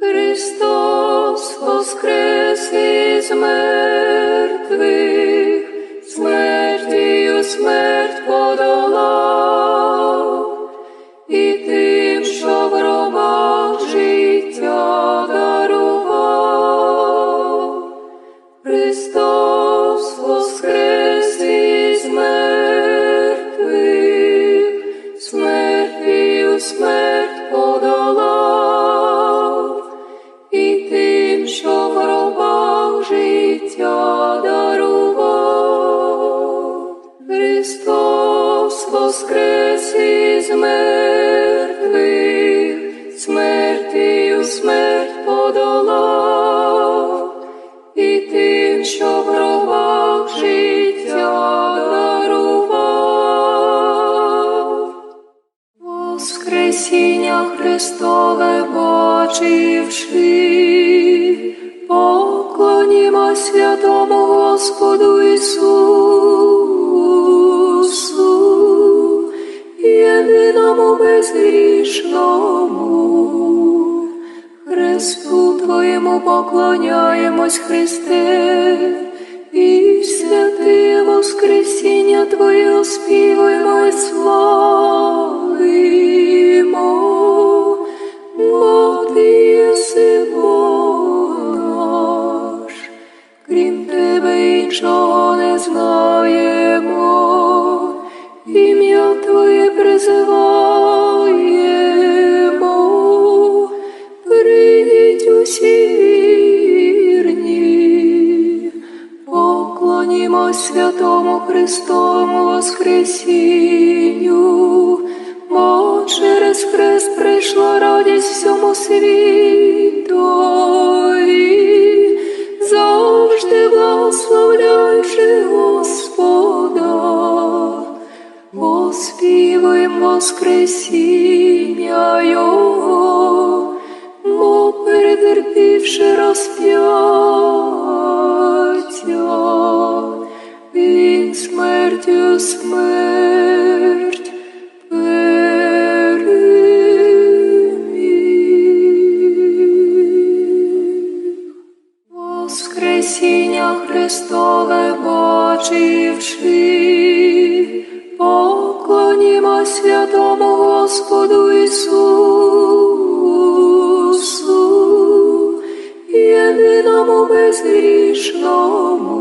Христос воскрес із мертвих, смертію смерть подолав, і тим, що в гробах життя дарував. Христос воскрес воскрес із мертвих, смертію смерть подолав, і тим, що в гробах життя дарував. Воскресіння Христове бачивши, поклонімо святому Господу Ісусу, безгрішному. Христу Твоєму поклоняємось, Христе, і святе Воскресіння Твоє оспівуємо і славимо, бо Ти єси Бог наш, крім Тебе іншого не знаємо, Христовому Воскресінню, бо через хрест прийшла радість всьому світові, завжди благословляючи Господа. Оспівуєм Воскресіння Його, бо перетерпівши розп'яття, бачивши, поклонімо святому Господу Ісусу, єдиному безгрішному.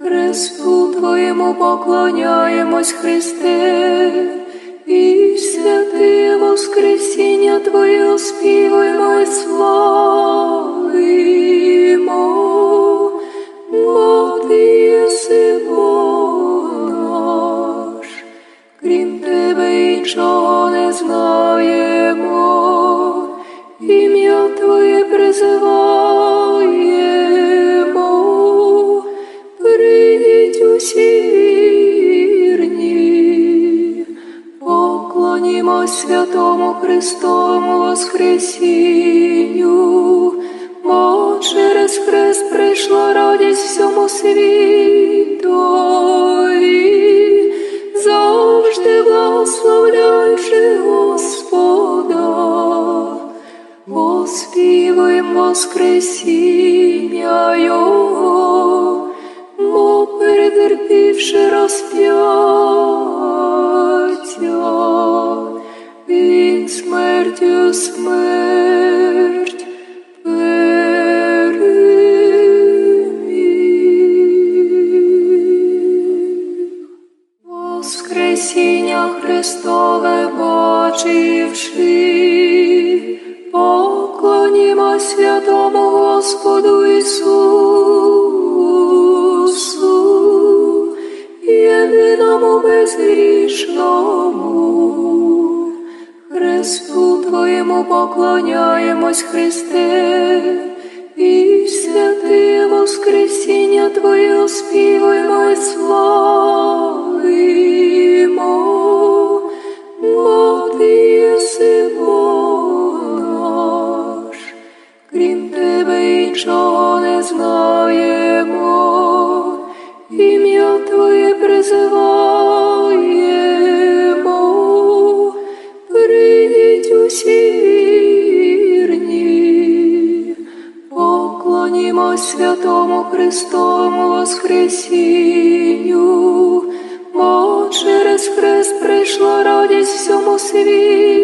Христу Твоєму поклоняємось, Христе, і святе Воскресіння Твоє оспівуємо і славимо, призиваємо, прийдіть усі вірні, поклонімо святому Христовому Воскресінню, бо через хрест прийшла радість всьому світові, Воскресіння Його, бо перетерпівши розп'яття, він смертю смерть переміг. Воскресіння Христове бачивши, поклонімо святому Господу Ісусу, єдиному безгрішному. Христу Твоєму поклоняємось, Христе, і святе Воскресіння Твоє оспівуємо і славимо, призиваємо, прийдіть усі вірні, поклонімо святому Христому Воскресінню, бо через Хрест прийшла радість всьому світу.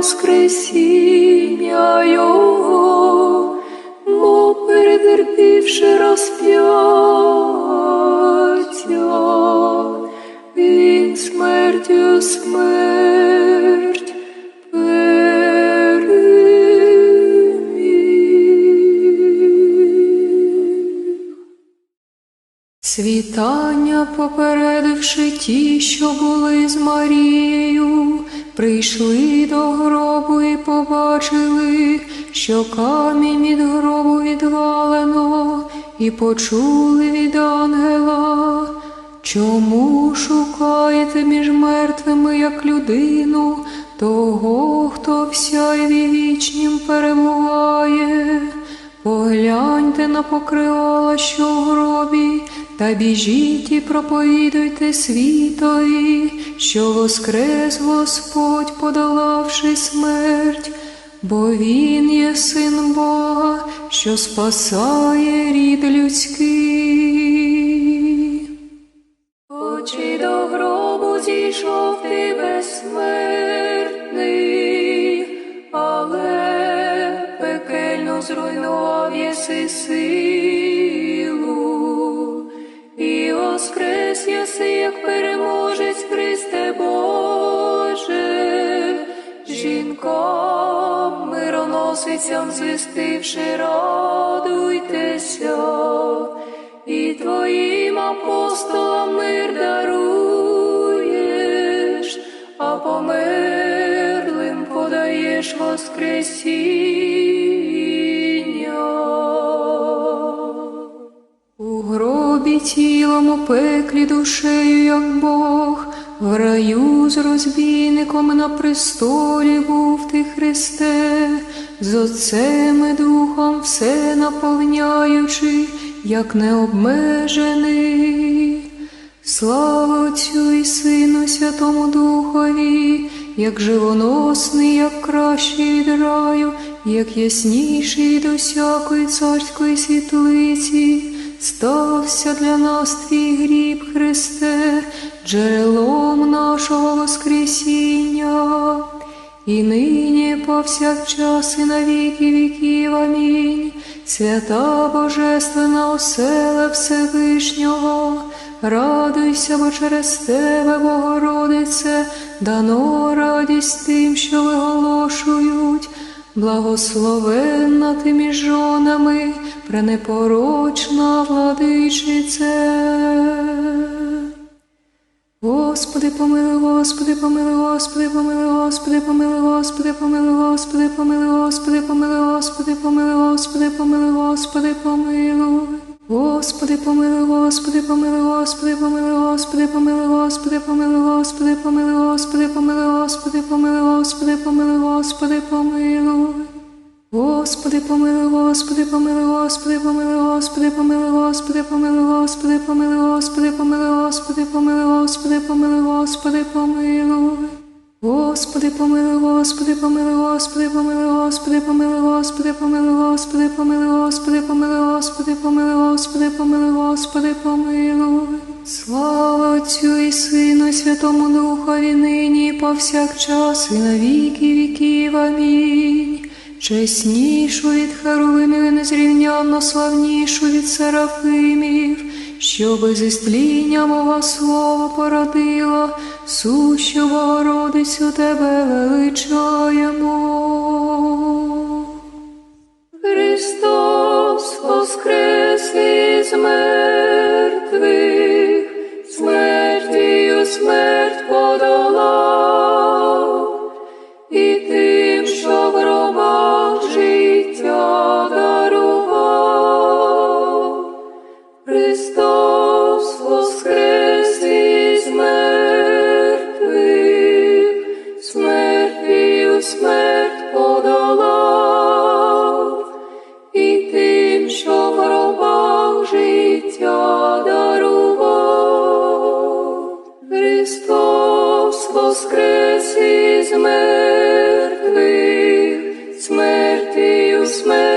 Воскресіння Його, бо перетерпівши розп'яття, він смертю смерть переміг. Світання, попередивши ті, що були з Марією, прийшли до гробу і побачили, що камінь від гробу відвалено, і почули від ангела. Чому шукаєте між мертвими, як людину, того, хто в сяйві вічнім перебуває? Погляньте на покривала, що в гробі, та біжіть і проповідуйте світові, що воскрес Господь, подолавши смерть, бо Він є син Бога, що спасає рід людський. Як переможець Христе Боже, жінкам мироносицям звістивши, радуйтеся і твоїм апостолам мир даруєш, а померлим подаєш Воскресіння. Тілом у пеклі душею, як Бог, в раю з розбійником на престолі був ти Христе, з Отцем і Духом все наповняючи, як необмежений. Слава Отцю і Сину, Святому Духові, як живоносний, як кращий від раю, як ясніший від усякої царської світлиці, стався для нас твій гріб, Христе, джерелом нашого Воскресіння, і нині повсякчас і на віки віків. Амінь. Свята Божественна оселе Всевишнього, радуйся, бо через тебе, Богородице, дано радість тим, що виголошують. Благословенна ти між жонами, пренепорочна владичице. Господи, помилуй, Господи, помилуй, Господи, помилуй, Господи, помилуй, Господи, помилуй, Господи, помилуй, Господи, помилуй, Господи, помилуй, Господи, помилуй, Господи, помилуй. Господи, помилуй, Господи, помилуй, Господи, помилуй, Господи, помилуй, Господи, помилуй, Господи, помилуй, Господи, помилуй, Господи, помилуй, Господи, помилуй, Господи, помилуй. Господи, помилуй, Господи, помилуй, Господи, помилуй, Господи, помилуй, Господи, помилуй, Господи, помилуй, Господи, помилуй, Господи, помилуй, Господи, помилуй, Господи, помилуй. Господи, помилуй, Господи, помилуй, Господи, помилуй, Господи, помилуй, Господи, помилуй, Господи, помилуй, Господи, помилуй, Господи, помилуй, Господи, помилуй, Господи, помилуй. Слава Отцю і Сину, і Святому Духові, нині повсякчас, і на віки віків. Амінь. Чеснішу від Херовимів і незрівнянно славнішу від Серафимів, що без істління мого слова породила, сущу Богородицю тебе величаємо. Христос воскрес із мертвих, Христос воскрес із мертвих, смертю смерть подолав, і тим, що в життя дарував. Христос воскрес із смерть.